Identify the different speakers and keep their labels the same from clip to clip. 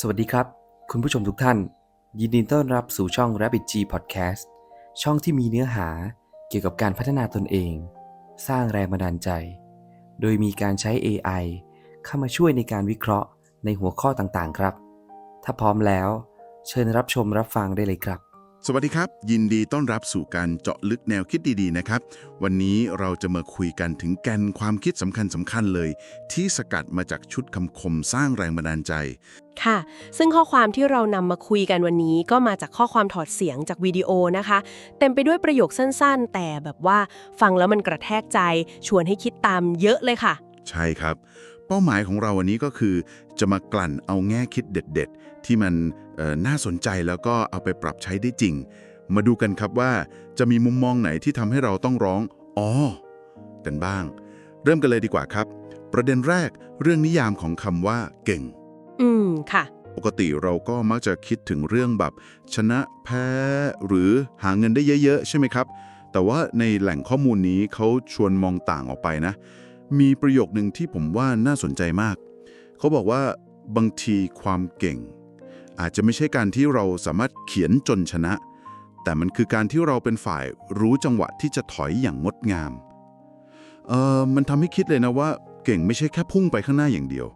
Speaker 1: สวัสดีครับ คุณผู้ชมทุกท่าน ยินดีต้อนรับสู่ช่อง Rabbit G Podcast ช่องที่มีเนื้อหาเกี่ยวกับการพัฒนาตนเอง สร้างแรงบันดาลใจ โดยมีการใช้ AI เข้ามาช่วยในการวิเคราะห์ในหัวข้อต่างๆ ครับ ถ้าพร้อมแล้ว เชิญรับชมรับฟังได้เลยครับ
Speaker 2: สวัสดีครับ ยินดีต้อนรับสู่การเจาะลึกแนวคิดดีๆนะครับ วันนี้เราจะมาคุยกันถึงแกนความคิดสำคัญสำคัญเลย ที่สกัดมาจากชุดคำคมสร้างแรงบันดาลใจ
Speaker 3: ค่ะ ซึ่งข้อความที่เรานำมาคุยกันวันนี้ก็มาจากข้อความถอดเสียงจากวิดีโอนะคะ เต็มไปด้วยประโยคสั้นๆ แต่แบบว่าฟังแล้วมันกระแทกใจ ชวนให้คิดตามเยอะเลยค่ะ
Speaker 2: ใช่ครับ เป้าหมายของเราวันนี้ก็คือ จะมากลั่นเอาแง่คิดเด็ด ๆ ที่มันเอ่อ น่าสนใจแล้วก็เอาไปปรับใช้ได้จริง มาดูกันครับว่าจะมีมุมมองไหนที่ทำให้เราต้องร้องอ๋อกันบ้าง เริ่มกันเลยดีกว่าครับ ประเด็นแรกเรื่องนิยามของคำว่า เก่ง
Speaker 3: อืมค่ะ
Speaker 2: ปกติเราก็มักจะคิดถึงเรื่องแบบ ชนะแพ้ หรือหาเงินได้เยอะ ๆ ใช่ไหมครับ แต่ว่าในแหล่งข้อมูลนี้เขาชวนมองต่างออกไปนะ มีประโยคหนึ่งที่ผมว่าน่าสนใจมาก เขาบอกว่าบางทีความเก่ง อาจจะไม่ใช่การที่เราสามารถเขียนจนชนะ แต่มันคือการที่เราเป็นฝ่ายรู้จังหวะที่จะถอยอย่างงดงาม เออมันทำให้คิดเลยนะว่า เก่งไม่ใช่แค่พุ่งไปข้างหน้าอย่างเดียว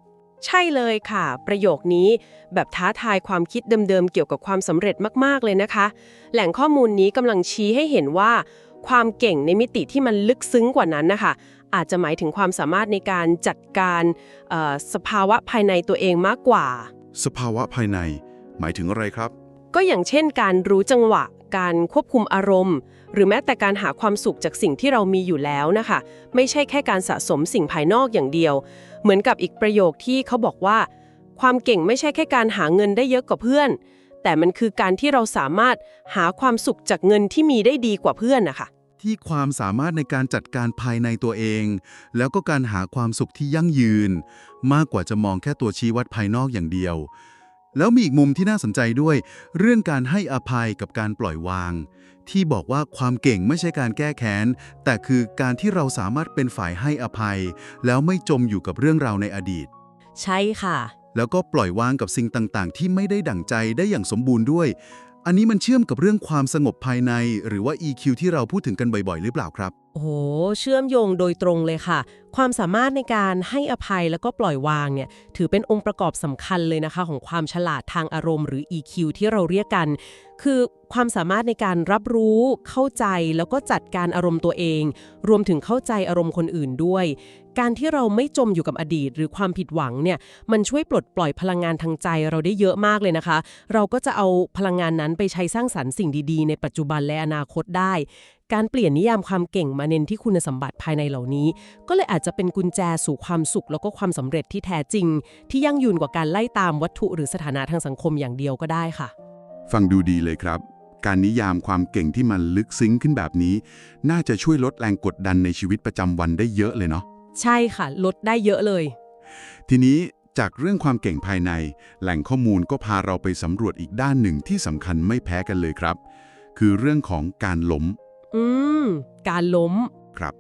Speaker 3: ใช่เลยค่ะ ประโยคนี้แบบท้าทายความคิดเดิมๆเกี่ยวกับความสำเร็จมากๆเลยนะคะ แหล่งข้อมูลนี้กำลังชี้ให้เห็นว่า ความเก่งในมิติที่มันลึกซึ้งกว่านั้นนะคะอาจจะหมายถึงความสามารถในการจัดการเอ่อสภาวะภายในตัวเองมากกว่า
Speaker 2: สภาวะภายใน หมายถึงอะไรครับ
Speaker 3: ก็อย่างเช่นการรู้จังหวะ การควบคุมอารมณ์ หรือแม้แต่การหาความสุขจากสิ่งที่เรามีอยู่แล้วนะคะ ไม่ใช่แค่การสะสมสิ่งภายนอกอย่างเดียว เหมือนกับอีกประโยคที่เขาบอกว่า ความเก่งไม่ใช่แค่การหาเงินได้เยอะกว่าเพื่อน แต่มันคือการที่เราสามารถหาความสุขจากเงินที่มีได้ดีกว่าเพื่อนนะคะ
Speaker 4: ที่ความสามารถในการจัดการภายในตัวเอง แล้วก็การหาความสุขที่ยั่งยืน มากกว่าจะมองแค่ตัวชี้วัดภายนอกอย่างเดียว แล้วมีอีกมุมที่น่าสนใจด้วย เรื่องการให้อภัยกับการปล่อยวาง ที่บอกว่าความเก่งไม่ใช่การแก้แค้น แต่คือการที่เราสามารถเป็นฝ่ายให้อภัย แล้วไม่จมอยู่กับเรื่องราวในอดีต
Speaker 3: ใช่ค่ะ
Speaker 4: แล้วก็ปล่อยวางกับสิ่งต่างๆ ที่ไม่ได้ดั่งใจได้อย่างสมบูรณ์ด้วย อันนี้มันเชื่อมกับเรื่องความสงบภายใน หรือว่า EQ ที่เราพูดถึงกันบ่อยๆ หรือเปล่าครับ
Speaker 3: โอ้โห เชื่อมโยงโดยตรงเลยค่ะ ความสามารถในการให้อภัยแล้วก็ปล่อยวางเนี่ยถือเป็นองค์ประกอบสำคัญเลยนะคะ ของความฉลาดทางอารมณ์หรือ EQ ที่เราเรียกกัน คือความสามารถในการรับรู้ เข้าใจแล้วก็จัดการอารมณ์ตัวเอง รวมถึงเข้าใจอารมณ์คนอื่นด้วย การที่เราไม่จมอยู่กับอดีต หรือความผิดหวังเนี่ยมันช่วยปลดปล่อยพลังงานทางใจเราได้เยอะมากเลยนะคะ เราก็จะเอาพลังงานนั้นไปใช้สร้างสรรค์สิ่งดีๆ ในปัจจุบันและอนาคตได้ การเปลี่ยนนิยามความเก่งมาเน้นที่คุณสมบัติภายในเหล่านี้ ก็เลยอาจจะเป็นกุญแจสู่ความสุข แล้วก็ความสำเร็จที่แท้จริง ที่ยั่งยืนกว่าการไล่ตามวัตถุหรือสถานะทางสังคมอย่างเดียวก็ได้ค่ะ
Speaker 2: ฟังดูดีเลยครับการนิยามความเก่งที่มันลึกซึ้งขึ้นแบบนี้ น่าจะช่วยลดแรงกดดันในชีวิตประจำวันได้เยอะเลยเนาะ
Speaker 3: ใช่ค่ะ ลดได้เยอะเลย
Speaker 2: ทีนี้จากเรื่องความเก่งภายใน แหล่งข้อมูลก็พาเราไปสำรวจอีกด้านหนึ่งที่สำคัญไม่แพ้กันเลยครับ คือเรื่องของการล้ม
Speaker 3: อืม การล้ม
Speaker 2: ครับ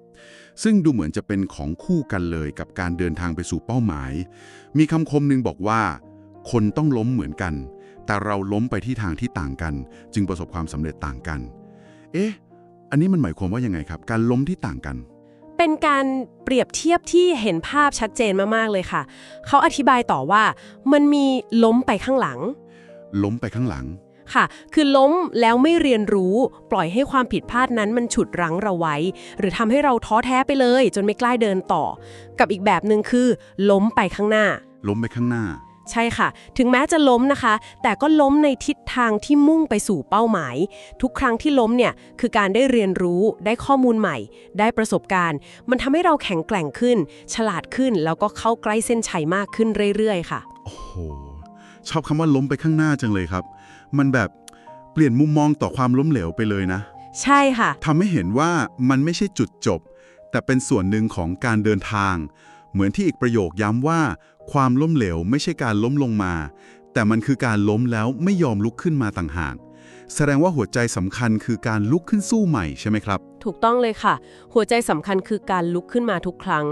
Speaker 2: ซึ่งดูเหมือนจะเป็นของคู่กันเลยกับการเดินทางไปสู่เป้าหมาย มีคำคมหนึงบอกว่า คนต้องล้มเหมือนกัน แต่เราล้มไปที่ทางที่ต่างกัน จึงประสบความสำเร็จต่างกัน เอ๊ะ อันนี้มันหมายความว่ายังไงครับ การล้มที่ต่างกัน
Speaker 3: เป็นการเปรียบเทียบที่เห็นภาพชัดเจนมากๆเลยค่ะ เขาอธิบายต่อว่ามันมีล้มไปข้างหลัง
Speaker 2: ล้มไปข้างหลัง
Speaker 3: ค่ะ คือล้มแล้วไม่เรียนรู้ ปล่อยให้ความผิดพลาดนั้นมันฉุดรั้งเราไว้ หรือทำให้เราท้อแท้ไปเลย จนไม่กล้าเดินต่อ กับอีกแบบหนึ่งคือ ล้มไปข้างหน้า
Speaker 2: ล้มไปข้างหน้า
Speaker 3: ใช่ค่ะ ถึงแม้จะล้มนะคะ แต่ก็ล้มในทิศทางที่มุ่งไปสู่เป้าหมาย ทุกครั้งที่ล้มเนี่ยคือการได้เรียนรู้ได้ข้อมูลใหม่ ได้ประสบการณ์ มันทำให้เราแข็งแกร่งขึ้น ฉลาดขึ้นแล้วก็เข้าใกล้เส้นชัยมากขึ้นเรื่อยๆ ค่ะ
Speaker 2: โอ้โห ชอบคำว่าล้มไปข้างหน้าจังเลยครับ มันแบบเปลี่ยนมุมมองต่อความล้มเหลวไปเลยนะ
Speaker 3: ใช่ค่ะ
Speaker 2: ทำให้เห็นว่ามันไม่ใช่จุดจบ แต่เป็นส่วนหนึ่งของการเดินทาง เหมือนที่อีกประโยคย้ำว่า ความล้มเหลวไม่ใช่การล้มลงมา แต่มันคือการล้มแล้วไม่ยอมลุกขึ้นมาต่างหาก แสดงว่าหัวใจสำคัญคือการลุกขึ้นสู้ใหม่ใช่ไหมครับ
Speaker 3: ถูกต้องเลยค่ะ หัวใจสำคัญคือการลุกขึ้นมาทุกครั้ง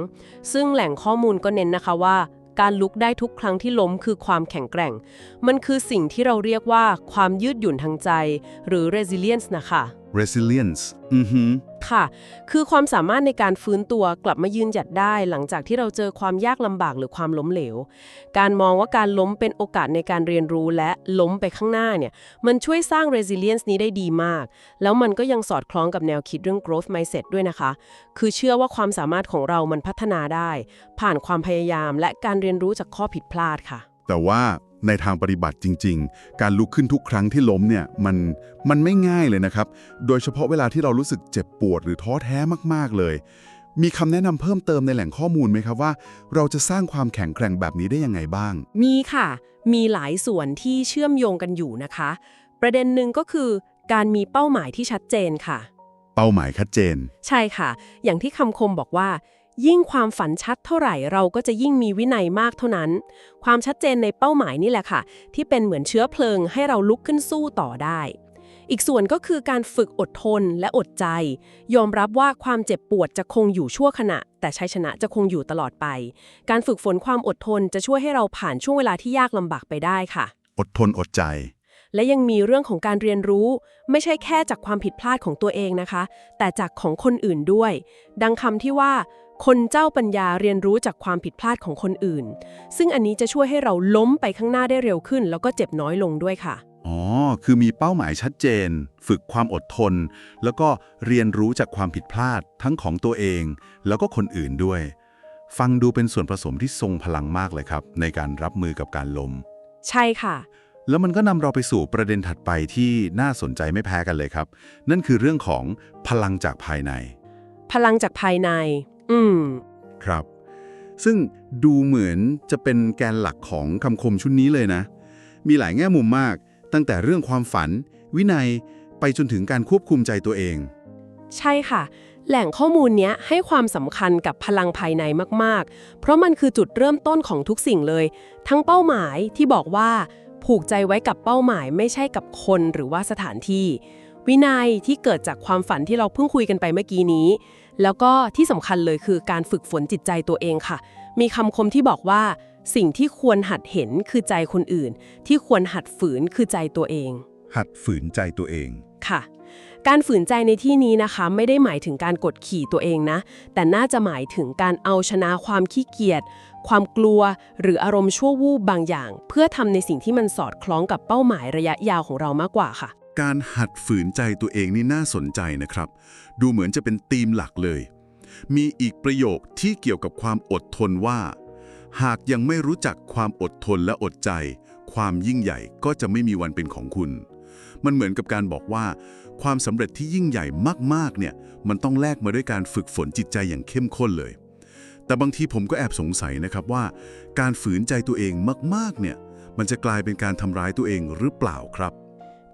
Speaker 3: ซึ่งแหล่งข้อมูลก็เน้นนะคะว่า การลุกได้ทุกครั้งที่ล้มคือความแข็งแกร่ง มันคือสิ่งที่เราเรียกว่าความยืดหยุ่นทางใจ หรือ resilience นะคะ
Speaker 4: resilience อือหือ
Speaker 3: ค่ะ คือความสามารถในการฟื้นตัวกลับมายืนหยัดได้ หลังจากที่เราเจอความยากลำบากหรือความล้มเหลว การมองว่าการล้มเป็นโอกาสในการเรียนรู้และล้มไปข้างหน้าเนี่ย มันช่วยสร้าง resilience นี้ได้ดีมาก แล้วมันก็ยังสอดคล้องกับแนวคิดเรื่อง growth mindset ด้วยนะคะ คือเชื่อว่าความสามารถของเรามันพัฒนาได้ ผ่านความพยายามและการเรียนรู้จากข้อผิดพลาดค่ะ
Speaker 2: แต่ว่า ในทางปฏิบัติจริง ๆ การลุกขึ้นทุกครั้งที่ล้มเนี่ยมันมันไม่ง่ายเลยนะครับ โดยเฉพาะเวลาที่เรารู้สึกเจ็บปวดหรือท้อแท้มากๆเลย มีคำแนะนำเพิ่มเติมในแหล่งข้อมูลไหมครับว่า เราจะสร้างความแข็งแกร่งแบบนี้ได้ยังไงบ้าง
Speaker 3: มีค่ะ มีหลายส่วนที่เชื่อมโยงกันอยู่นะคะ ประเด็นหนึ่งก็คือ การมีเป้าหมายที่ชัดเจนค่ะ
Speaker 2: เป้าหมายชัดเจน
Speaker 3: ใช่ค่ะ อย่างที่คำคมบอกว่า ยิ่งความฝันชัดเท่าไหร่เราก็จะยิ่งมีวินัยมากเท่านั้น ความชัดเจนในเป้าหมายนี่แหละค่ะ ที่เป็นเหมือนเชื้อเพลิงให้เราลุกขึ้นสู้ต่อได้ อีกส่วนก็คือการฝึกอดทนและอดใจ ยอมรับว่าความเจ็บปวดจะคงอยู่ชั่วขณะ แต่ชัยชนะจะคงอยู่ตลอดไป การฝึกฝนความอดทนจะช่วยให้เราผ่านช่วงเวลาที่ยากลำบากไปได้ค่ะ
Speaker 2: อดทนอดใจ
Speaker 3: และยังมีเรื่องของการเรียนรู้ ไม่ใช่แค่จากความผิดพลาดของตัวเองนะคะ แต่จากของคนอื่นด้วย ดังคำที่ว่า คนเจ้าปัญญาเรียนรู้จากความผิดพลาดของคนอื่น ซึ่งอันนี้จะช่วยให้เราล้มไปข้างหน้าได้เร็วขึ้น แล้วก็เจ็บน้อยลงด้วยค่ะ
Speaker 4: อ๋อ คือมีเป้าหมายชัดเจน ฝึกความอดทน แล้วก็เรียนรู้จากความผิดพลาดทั้งของตัวเอง แล้วก็คนอื่นด้วย ฟังดูเป็นส่วนผสมที่ทรงพลังมากเลยครับ ในการรับมือกับการล้ม
Speaker 3: ใช่ค่ะ
Speaker 4: แล้วมันก็นำเราไปสู่ประเด็นถัดไปที่น่าสนใจไม่แพ้กันเลยครับ นั่นคือเรื่องของพลังจากภายใน
Speaker 3: พลังจากภายใน อืม
Speaker 4: ครับ ซึ่งดูเหมือนจะเป็นแกนหลักของคำคมชุดนี้เลยนะ มีหลายแง่มุมมาก ตั้งแต่เรื่องความฝัน วินัยไปจนถึงการควบคุมใจตัวเอง
Speaker 3: ใช่ค่ะ แหล่งข้อมูลเนี้ยให้ความสำคัญกับพลังภายในมาก ๆ เพราะมันคือจุดเริ่มต้นของทุกสิ่งเลย ทั้งเป้าหมายที่บอกว่า ผูกใจไว้กับเป้าหมายไม่ใช่กับคนหรือว่าสถานที่ วินัยที่เกิดจากความฝันที่เราเพิ่งคุยกันไปเมื่อกี้นี้ แล้วก็ที่สำคัญเลยคือการฝึกฝนจิตใจตัวเองค่ะ มีคำคมที่บอกว่า สิ่งที่ควรหัดเห็นคือใจคนอื่น ที่ควรหัดฝืนคือใจตัวเอง
Speaker 4: หัดฝืนใจตัวเอง
Speaker 3: ค่ะ การฝืนใจในที่นี้นะคะ ไม่ได้หมายถึงการกดขี่ตัวเองนะ แต่น่าจะหมายถึงการเอาชนะความขี้เกียจความกลัว หรืออารมณ์ชั่ววูบบางอย่าง เพื่อทำในสิ่งที่มันสอดคล้องกับเป้าหมายระยะยาวของเรามากกว่าค่ะ
Speaker 2: การหัดฝืนใจตัวเองนี่น่าสนใจนะครับ ดูเหมือนจะเป็นธีมหลักเลย มีอีกประโยคที่เกี่ยวกับความอดทนว่า หากยังไม่รู้จักความอดทนและอดใจ ความยิ่งใหญ่ก็จะไม่มีวันเป็นของคุณ มันเหมือนกับการบอกว่า ความสำเร็จที่ยิ่งใหญ่มากๆเนี่ยมันต้องแลกมาด้วยการฝึกฝนจิตใจอย่างเข้มข้นเลย แต่บางทีผมก็แอบสงสัยนะครับว่า การฝืนใจตัวเองมากๆเนี่ยมันจะกลายเป็นการทำร้ายตัวเองหรือเปล่าครับ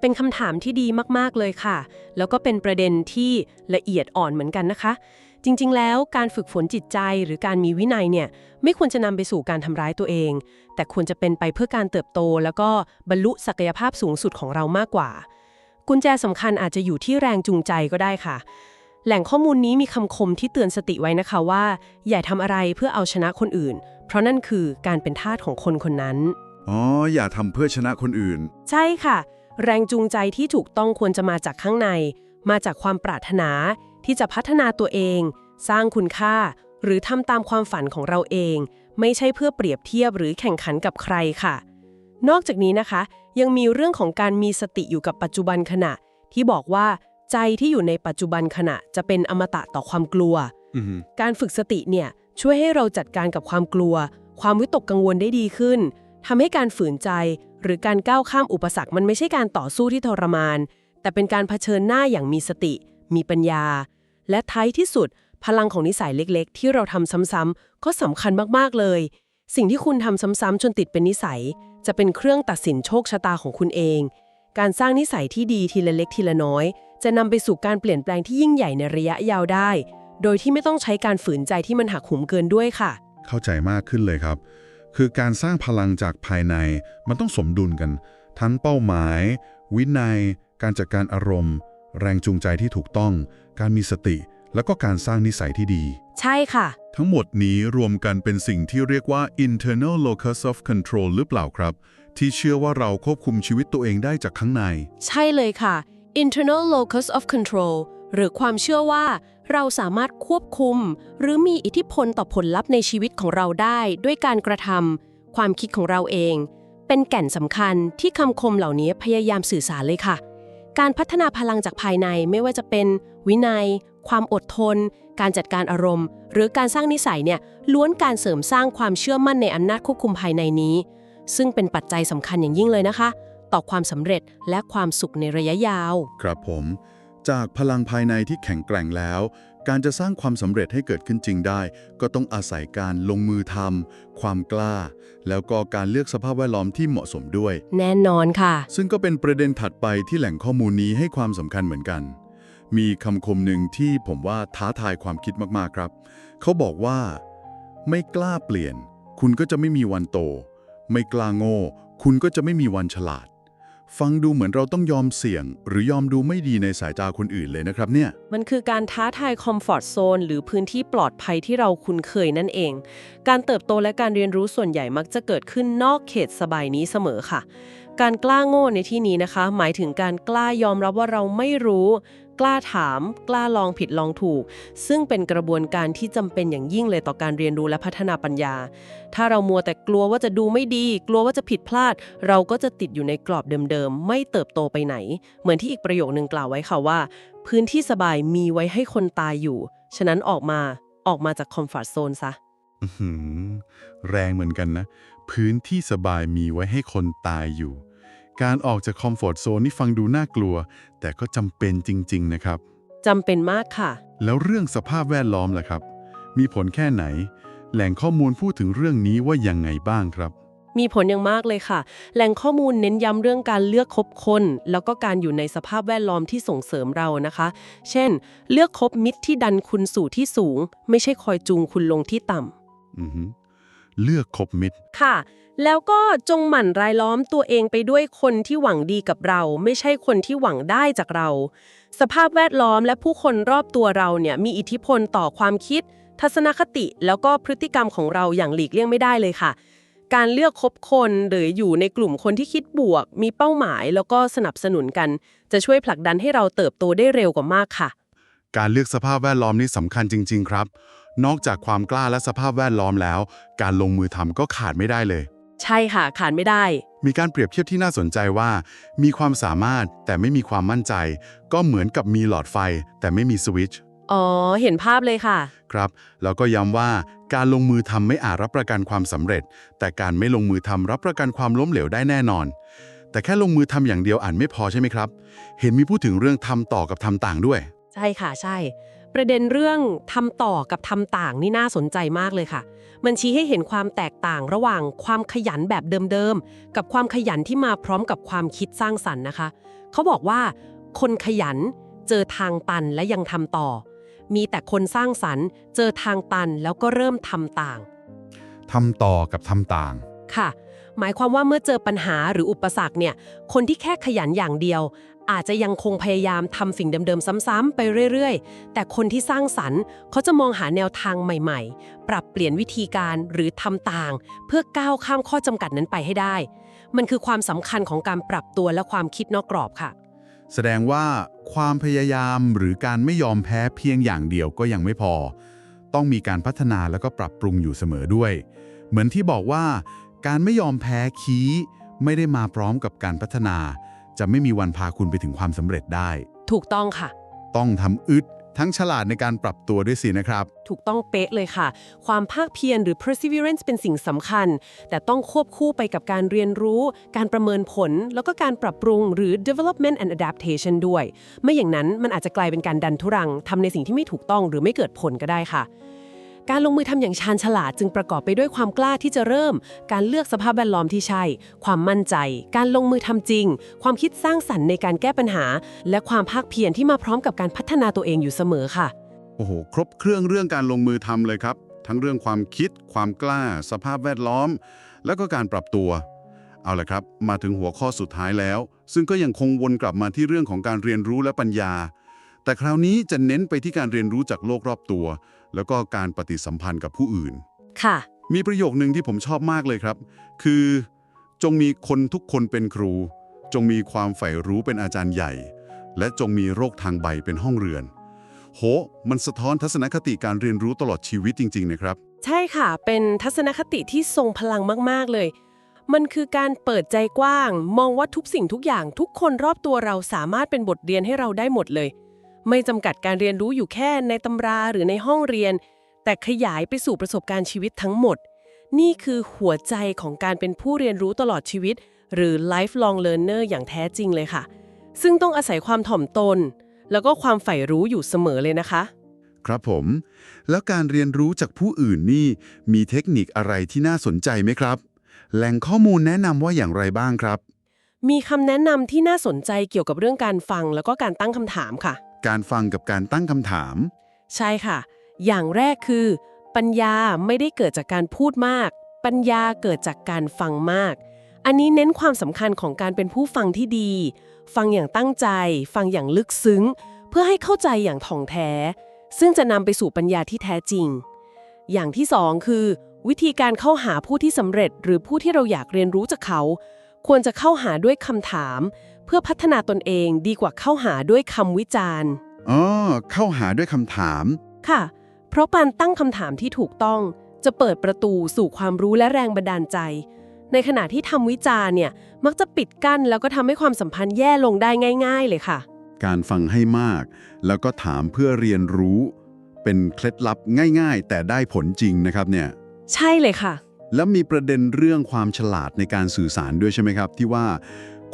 Speaker 3: เป็นคำถามที่ดีมาก ๆ เลยค่ะ แล้วก็เป็นประเด็นที่ละเอียดอ่อนเหมือนกันนะคะ จริง ๆ แล้วการฝึกฝนจิตใจหรือการมีวินัยเนี่ย ไม่ควรจะนำไปสู่การทำร้ายตัวเอง แต่ควรจะเป็นไปเพื่อการเติบโต แล้วก็บรรลุศักยภาพสูงสุดของเรามากกว่า กุญแจสำคัญอาจจะอยู่ที่แรงจูงใจก็ได้ค่ะ แหล่งข้อมูลนี้มีคำคมที่เตือนสติไว้นะคะว่า อย่าทำอะไรเพื่อเอาชนะคนอื่น เพราะนั่นคือการเป็นทาสของคนคนนั้น
Speaker 2: อ๋ออย่าทำเพื่อชนะคนอื่น
Speaker 3: ใช่ค่ะ แรงจูงใจที่ถูกต้องควรจะมาจากข้างใน มาจากความปรารถนาที่จะพัฒนาตัวเอง สร้างคุณค่า หรือทำตามความฝันของเราเอง ไม่ใช่เพื่อเปรียบเทียบหรือแข่งขันกับใครค่ะ นอกจากนี้นะคะ ยังมีเรื่องของการมีสติอยู่กับปัจจุบันขณะ ที่บอกว่าใจที่อยู่ในปัจจุบันขณะจะเป็นอมตะต่อความกลัว การฝึกสติเนี่ยช่วยให้เราจัดการกับความกลัว ความวิตกกังวลได้ดีขึ้นทำให้การฝืนใจ หรือการก้าวข้ามอุปสรรคมันไม่ใช่การต่อสู้ที่ทรมาน แต่เป็นการเผชิญหน้าอย่างมีสติ มีปัญญา และท้ายที่สุด พลังของนิสัยเล็กๆ ที่เราทำซ้ำๆก็สำคัญมากๆเลย สิ่งที่คุณทำซ้ำๆจนติดเป็นนิสัย จะเป็นเครื่องตัดสินโชคชะตาของคุณเอง การสร้างนิสัยที่ดีทีละเล็กทีละน้อย จะนำไปสู่การเปลี่ยนแปลงที่ยิ่งใหญ่ในระยะยาวได้ โดยที่ไม่ต้องใช้การฝืนใจที่มันหักหุมเกินด้วยค่ะ
Speaker 5: เข้าใจมากขึ้นเลยครับ คือการสร้างพลังจากภายในมันต้องสมดุลกัน ทั้งเป้าหมาย วินัย การจัดการอารมณ์ แรงจูงใจที่ถูกต้อง การมีสติ
Speaker 6: แล้วก็การสร้างนิสัยที่ดี
Speaker 3: ใช่ค่ะ
Speaker 2: ทั้งหมดนี้รวมกันเป็นสิ่งที่เรียกว่า internal locus of control หรือเปล่าครับ ที่เชื่อว่าเราควบคุมชีวิตตัวเองได้จากข้างใน
Speaker 3: ใช่เลยค่ะ internal locus of control หรือความเชื่อว่าเราสามารถควบคุม หรือมีอิทธิพลต่อผลลัพธ์ในชีวิตของเราได้ด้วยการกระทำความคิดของเราเอง เป็นแก่นสำคัญที่คำคมเหล่านี้พยายามสื่อสารเลยค่ะ การพัฒนาพลังจากภายในไม่ว่าจะเป็นวินัย ความอดทน การจัดการอารมณ์ หรือการสร้างนิสัยเนี่ยล้วนการเสริมสร้างความเชื่อมั่นในอำนาจควบคุมภายในนี้ ซึ่งเป็นปัจจัยสำคัญอย่างยิ่งเลยนะคะ ต่อความสำเร็จและความสุขในระยะยาว
Speaker 2: ครับผม จากพลังภายในที่แข็งแกร่งแล้ว การจะสร้างความสำเร็จให้เกิดขึ้นจริงได้ ก็ต้องอาศัยการลงมือทำความกล้า แล้วก็การเลือกสภาพแวดล้อมที่เหมาะสมด้วย
Speaker 3: แน่นอนค่ะ
Speaker 2: ซึ่งก็เป็นประเด็นถัดไปที่แหล่งข้อมูลนี้ให้ความสำคัญเหมือนกัน มีคำคมหนึ่งที่ผมว่าท้าทายความคิดมากๆครับ เขาบอกว่า ไม่กล้าเปลี่ยน คุณก็จะไม่มีวันโต ไม่กล้าโง่ คุณก็จะไม่มีวันฉลาด ฟังดูเหมือนเราต้องยอมเสี่ยง หรือยอมดูไม่ดีในสายตาคนอื่นเลยนะครับเนี่ย
Speaker 3: มันคือการท้าทายคอมฟอร์ทโซนหรือพื้นที่ปลอดภัยที่เราคุ้นเคยนั่นเอง การเติบโตและการเรียนรู้ส่วนใหญ่มักจะเกิดขึ้นนอกเขตสบายนี้เสมอค่ะ การกล้าโง่ในที่นี้นะคะ หมายถึงการกล้ายอมรับว่าเราไม่รู้ กล้าถาม กล้าลองผิดลองถูก ซึ่งเป็นกระบวนการที่จำเป็นอย่างยิ่งเลยต่อการเรียนรู้และพัฒนาปัญญา ถ้าเรามัวแต่กลัวว่าจะดูไม่ดี กลัวว่าจะผิดพลาด เราก็จะติดอยู่ในกรอบเดิมๆ ไม่เติบโตไปไหน เหมือนที่อีกประโยคนึงกล่าวไว้ค่ะว่า พื้นที่สบายมีไว้ให้คนตายอยู่ ฉะนั้นออกมา ออกมาจากคอมฟอร์ z โซนซะ
Speaker 2: แรงเหมือนกันนะ พื้นที่สบายมีไว้ให้คนตายอยู่ การออกจากคอมฟอร์ z โซนนี่ฟังดูน่ากลัว แต่ก็จำเป็นจริง ๆ นะครับ
Speaker 3: จำเป็นมากค่ะ
Speaker 2: แล้วเรื่องสภาพแวดล้อมล่ะครับ มีผลแค่ไหน แหล่งข้อมูลพูดถึงเรื่องนี้ว่ายังไงบ้างครับ
Speaker 3: มีผลอย่างมากเลยค่ะ แหล่งข้อมูลเน้นย้ำเรื่องการเลือกคบคน แล้วก็การอยู่ในสภาพแวดล้อมที่ส่งเสริมเรานะคะ เช่น เลือกคบมิตรที่ดันคุณสู่ที่สูง ไม่ใช่คอยจูงคุณลงที่ต่ำ
Speaker 2: อือหือ เลือกคบมิตร
Speaker 3: ค่ะ แล้วก็จงหมั่นรายล้อมตัวเองไปด้วยคนที่หวังดีกับเรา ไม่ใช่คนที่หวังได้จากเรา สภาพแวดล้อมและผู้คนรอบตัวเราเนี่ยมีอิทธิพลต่อความคิด ทัศนคติ แล้วก็พฤติกรรมของเราอย่างหลีกเลี่ยงไม่ได้เลยค่ะ การเลือกคบคนหรืออยู่ในกลุ่มคนที่คิดบวก มีเป้าหมาย แล้วก็สนับสนุนกัน จะช่วยผลักดันให้เราเติบโตได้เร็วกว่ามากค่ะ
Speaker 2: การเลือกสภาพแวดล้อมนี่สำคัญจริง ๆ ครับ นอกจากความกล้าและสภาพแวดล้อมแล้ว การลงมือทำก็ขาดไม่ได้เลย
Speaker 3: ใช่ค่ะขาดไม่ได้
Speaker 2: มีการเปรียบเทียบที่น่าสนใจว่า มีความสามารถแต่ไม่มีความมั่นใจ ก็เหมือนกับมีหลอดไฟ แต่ไม่มีสวิตช์
Speaker 3: อ๋อ เห็นภาพเลยค่ะ
Speaker 2: ครับ แล้วก็ย้ำว่าการลงมือทำไม่อาจรับประกันความสำเร็จ แต่การไม่ลงมือทำรับประกันความล้มเหลวได้แน่นอน แต่แค่ลงมือทำอย่างเดียวอ่านไม่พอใช่ไหมครับ เห็นมีพูดถึงเรื่องทำต่อกับทำต่างด้วย
Speaker 3: ใช่ค่ะใช่ ประเด็นเรื่องทำต่อกับทำต่างนี่น่าสนใจมากเลยค่ะ มันชี้ให้เห็นความแตกต่างระหว่างความขยันแบบเดิมๆ กับความขยันที่มาพร้อมกับความคิดสร้างสรรค์นะคะ เขาบอกว่า คนขยันเจอทางตันและยังทำต่อ มีแต่คนสร้างสรรค์ เจอทางตันแล้วก็เริ่มทำต่าง
Speaker 6: ทำต่อกับทำต่าง
Speaker 3: ค่ะ หมายความว่าเมื่อเจอปัญหาหรืออุปสรรคเนี่ย คนที่แค่ขยันอย่างเดียว อาจจะยังคงพยายามทำสิ่งเดิมๆ ซ้ำๆไปเรื่อยๆ แต่คนที่สร้างสรรค์เขาจะมองหาแนวทางใหม่ๆ ปรับเปลี่ยนวิธีการหรือทำต่าง เพื่อก้าวข้ามข้อจำกัดนั้นไปให้ได้ มันคือความสำคัญของการปรับตัวและความคิดนอกกรอบค่ะ
Speaker 2: แสดงว่าความพยายามหรือการไม่ยอมแพ้เพียงอย่างเดียวก็ยังไม่พอ ต้องมีการพัฒนาแล้วก็ปรับปรุงอยู่เสมอด้วย เหมือนที่บอกว่า การไม่ยอมแพ้คี้ไม่ได้มาพร้อมกับการพัฒนา จะไม่มีวันพาคุณไปถึงความสำเร็จได้
Speaker 3: ถูกต้องค่ะ
Speaker 2: ต้องทำอึดทั้งฉลาดในการปรับตัวด้วยสินะครับ
Speaker 3: ถูกต้องเป๊ะเลยค่ะ ความภาคเพียรหรือ perseverance เป็นสิ่งสำคัญ แต่ต้องควบคู่ไปกับการเรียนรู้ การประเมินผล แล้วก็การปรับปรุงหรือ development and adaptation ด้วย ไม่อย่างนั้นมันอาจจะกลายเป็นการดันทุรังทำในสิ่งที่ไม่ถูกต้องหรือไม่เกิดผลก็ได้ค่ะ การลงมือทำอย่างชาญฉลาดจึงประกอบไปด้วยความกล้าที่จะเริ่ม การเลือกสภาพแวดล้อมที่ใช่ ความมั่นใจ การลงมือทำจริง ความคิดสร้างสรรค์ในการแก้ปัญหา และความภาคเพียรที่มาพร้อมกับการพัฒนาตัวเองอยู่เสมอค่ะ
Speaker 2: โอ้โห ครบเครื่องเรื่องการลงมือทำเลยครับ ทั้งเรื่องความคิด ความกล้า สภาพแวดล้อม แล้วก็การปรับตัว เอาละครับ มาถึงหัวข้อสุดท้ายแล้ว ซึ่งก็ยังคงวนกลับมาที่เรื่องของการเรียนรู้และปัญญา แต่คราวนี้จะเน้นไปที่การเรียนรู้จากโลกรอบตัว แล้วก็การปฏิสัมพันธ์กับผู้อื่น
Speaker 3: ค่ะ
Speaker 2: มีประโยคนึงที่ผมชอบมากเลยครับ คือ จงมีคนทุกคนเป็นครู จงมีความใฝ่รู้เป็นอาจารย์ใหญ่ และจงมีโรคทางใบเป็นห้องเรือน โห มันสะท้อนทัศนคติการเรียนรู้ตลอดชีวิตจริง ๆ นะครับ
Speaker 3: ใช่ค่ะ เป็นทัศนคติที่ทรงพลังมากๆเลย มันคือการเปิดใจกว้าง มองว่าทุกสิ่งทุกอย่างทุกคนรอบตัวเราสามารถเป็นบทเรียนให้เราได้หมดเลย ไม่จำกัดการเรียนรู้อยู่แค่ในตำราหรือในห้องเรียน แต่ขยายไปสู่ประสบการณ์ชีวิตทั้งหมด นี่คือหัวใจของการเป็นผู้เรียนรู้ตลอดชีวิต หรือ lifelong learner อย่างแท้จริงเลยค่ะ ซึ่งต้องอาศัยความถ่อมตน แล้วก็ความใฝ่รู้อยู่เสมอเลยนะคะ
Speaker 2: ครับผม แล้วการเรียนรู้จากผู้อื่นนี่มีเทคนิคอะไรที่น่าสนใจไหมครับ แหล่งข้อมูลแนะนำว่าอย่างไรบ้างครับ
Speaker 3: มีคำแนะนำที่น่าสนใจเกี่ยวกับเรื่องการฟังแล้วก็การตั้งคำถามค่ะ
Speaker 2: การฟังกับการตั้งคำถาม
Speaker 3: ใช่ค่ะ อย่างแรกคือ ปัญญาไม่ได้เกิดจากการพูดมาก ปัญญาเกิดจากการฟังมาก อันนี้เน้นความสำคัญของการเป็นผู้ฟังที่ดี ฟังอย่างตั้งใจ ฟังอย่างลึกซึ้ง เพื่อให้เข้าใจอย่างถ่องแท้ ซึ่งจะนำไปสู่ปัญญาที่แท้จริง อย่างที่สองคือ วิธีการเข้าหาผู้ที่สำเร็จ หรือผู้ที่เราอยากเรียนรู้จากเขา ควรจะเข้าหาด้วยคำถาม เพื่อพัฒนาตนเองดีกว่าเข้าหาด้วยคำวิจารณ์
Speaker 2: อ๋อเข้าหาด้วยคำถาม
Speaker 3: ค่ะ เพราะการตั้งคำถามที่ถูกต้อง จะเปิดประตูสู่ความรู้และแรงบันดาลใจ ในขณะที่ทำวิจารณ์เนี่ยมักจะปิดกั้นแล้วก็ทำให้ความสัมพันธ์แย่ลงได้ง่าย ๆ เลยค่ะ
Speaker 2: การฟังให้มาก แล้วก็ถามเพื่อเรียนรู้ เป็นเคล็ดลับง่าย ๆ แต่ได้ผลจริงนะครับเนี่ย
Speaker 3: ใช่เลยค่ะ
Speaker 2: แล้วมีประเด็นเรื่องความฉลาดในการสื่อสารด้วยใช่ไหมครับ ที่ว่า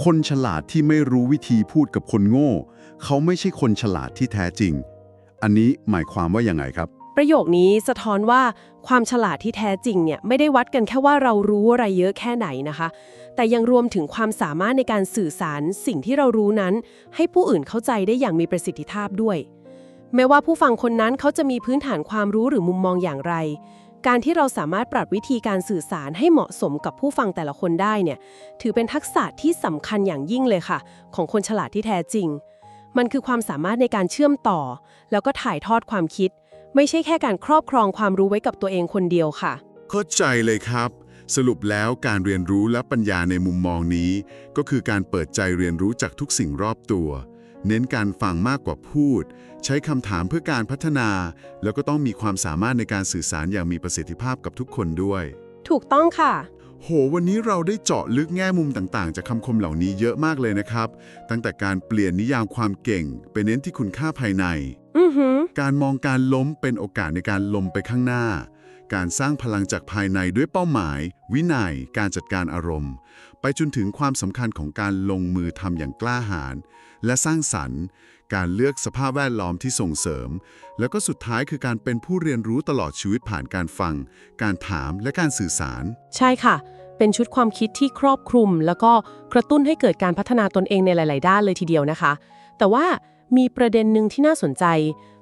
Speaker 2: คนฉลาดที่ไม่รู้วิธีพูดกับคนโง่ เขาไม่ใช่คนฉลาดที่แท้จริง อันนี้หมายความว่าอย่างไงครับ
Speaker 3: ประโยคนี้สะท้อนว่าความฉลาดที่แท้จริงเนี่ยไม่ได้วัดกันแค่ว่าเรารู้อะไรเยอะแค่ไหนนะคะ แต่ยังรวมถึงความสามารถในการสื่อสารสิ่งที่เรารู้นั้น ให้ผู้อื่นเข้าใจได้อย่างมีประสิทธิภาพด้วยแม้ว่าผู้ฟังคนนั้นเขาจะมีพื้นฐานความรู้หรือมุมมองอย่างไร การที่เราสามารถปรับวิธีการสื่อสารให้เหมาะสมกับผู้ฟังแต่ละคนได้เนี่ย ถือเป็นทักษะที่สำคัญอย่างยิ่งเลยค่ะ ของคนฉลาดที่แท้จริง มันคือความสามารถในการเชื่อมต่อ แล้วก็ถ่ายทอดความคิด ไม่ใช่แค่การครอบครองความรู้ไว้กับตัวเองคนเดียวค่ะ
Speaker 2: เข้าใจเลยครับ สรุปแล้วการเรียนรู้และปัญญาในมุมมองนี้ ก็คือการเปิดใจเรียนรู้จากทุกสิ่งรอบตัว เน้นการฟังมากกว่าพูด ใช้คำถามเพื่อการพัฒนา แล้วก็ต้องมีความสามารถในการสื่อสารอย่างมีประสิทธิภาพกับทุกคนด้วย
Speaker 3: ถูกต้องค่ะ
Speaker 2: โห วันนี้เราได้เจาะลึกแง่มุมต่างๆ จากคำคมเหล่านี้เยอะมากเลยนะครับ ตั้งแต่การเปลี่ยนนิยามความเก่ง ไปเน้นที่คุณค่าภายใน
Speaker 3: อือหือ
Speaker 2: การมองการล้มเป็นโอกาสในการล้มไปข้างหน้า การสร้างพลังจากภายในด้วยเป้าหมาย วินัย การจัดการอารมณ์ ไปจนถึงความสำคัญของการลงมือทำอย่างกล้าหาญ และสร้างสรรค์ การเลือกสภาพแวดล้อมที่ส่งเสริม แล้วก็สุดท้ายคือการเป็นผู้เรียนรู้ตลอดชีวิตผ่านการฟัง การถามและการสื่อสาร
Speaker 3: ใช่ค่ะ เป็นชุดความคิดที่ครอบคลุม แล้วก็กระตุ้นให้เกิดการพัฒนาตนเองในหลาย ๆ ด้านเลยทีเดียวนะคะ แต่ว่ามีประเด็นหนึ่งที่น่าสนใจ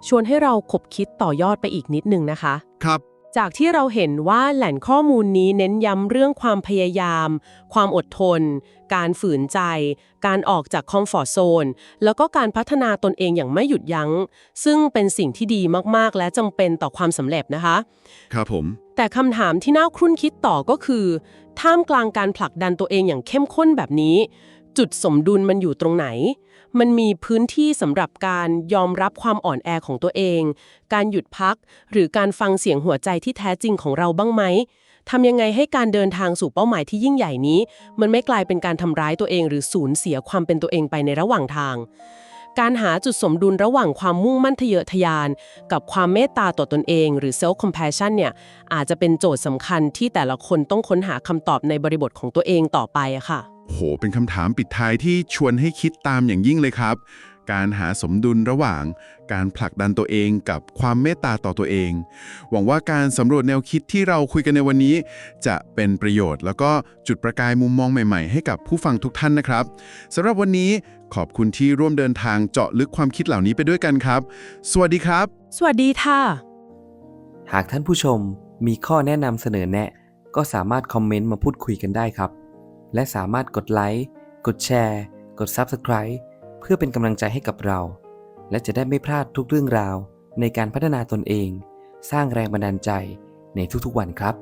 Speaker 3: ชวนให้เราขบคิดต่อยอดไปอีกนิดหนึ่งนะคะ
Speaker 2: ครับ
Speaker 3: จากที่เราเห็นว่าแหล่งข้อมูลนี้เน้นย้ำเรื่องความพยายาม ความอดทน การฝืนใจ การออกจากคอมฟอร์ทโซน แล้วก็การพัฒนาตนเองอย่างไม่หยุดยัง้ง ซึ่งเป็นสิ่งที่ดีมากๆ และจำเป็นต่อความสำเร็จนะคะ
Speaker 2: ครับผม
Speaker 3: แต่คำถามที่น่าครุ่นคิดต่อก็คือ ท่ามกลางการผลักดันตัวเองอย่างเข้มข้นแบบนี้ จุดสมดุลมันอยู่ตรงไหน มันมีพื้นที่สำหรับการยอมรับความอ่อนแอของตัวเอง การหยุดพัก หรือการฟังเสียงหัวใจที่แท้จริงของเราบ้างไหมทำยังไงให้การเดินทางสู่เป้าหมายที่ยิ่งใหญ่นี้ มันไม่กลายเป็นการทำร้ายตัวเอง หรือสูญเสียความเป็นตัวเองไปในระหว่างทาง การหาจุดสมดุลระหว่างความมุ่งมั่นทะเยอทะยาน กับความเมตตาต่อตนเอง หรือ self compassion เนี่ยอาจจะเป็นโจทย์สำคัญที่แต่ละคนต้องค้นหาคำตอบในบริบทของตัวเองต่อไปอะค่ะ
Speaker 2: โห เป็นคำถามปิดท้ายที่ชวนให้คิดตามอย่างยิ่งเลยครับ การหาสมดุลระหว่าง การผลักดันตัวเองกับความเมตตาต่อตัวเอง หวังว่าการสำรวจแนวคิดที่เราคุยกันในวันนี้ จะเป็นประโยชน์ แล้วก็จุดประกายมุมมองใหม่ๆ ให้กับผู้ฟังทุกท่านนะครับสำหรับวันนี้ขอบคุณที่ร่วมเดินทางเจาะลึกความคิดเหล่านี้ไปด้วยกันครับ สวัสดีครับ
Speaker 3: สวัสดีค่ะ
Speaker 1: หากท่านผู้ชมมีข้อแนะนำเสนอแนะ ก็สามารถคอมเมนต์มาพูดคุยกันได้ครับ และสามารถกดไลค์ กดแชร์ กด Subscribe เพื่อเป็นกำลังใจให้กับเรา และจะได้ไม่พลาดทุกเรื่องราว ในการพัฒนาตนเอง สร้างแรงบันดาลใจในทุกๆวันครับ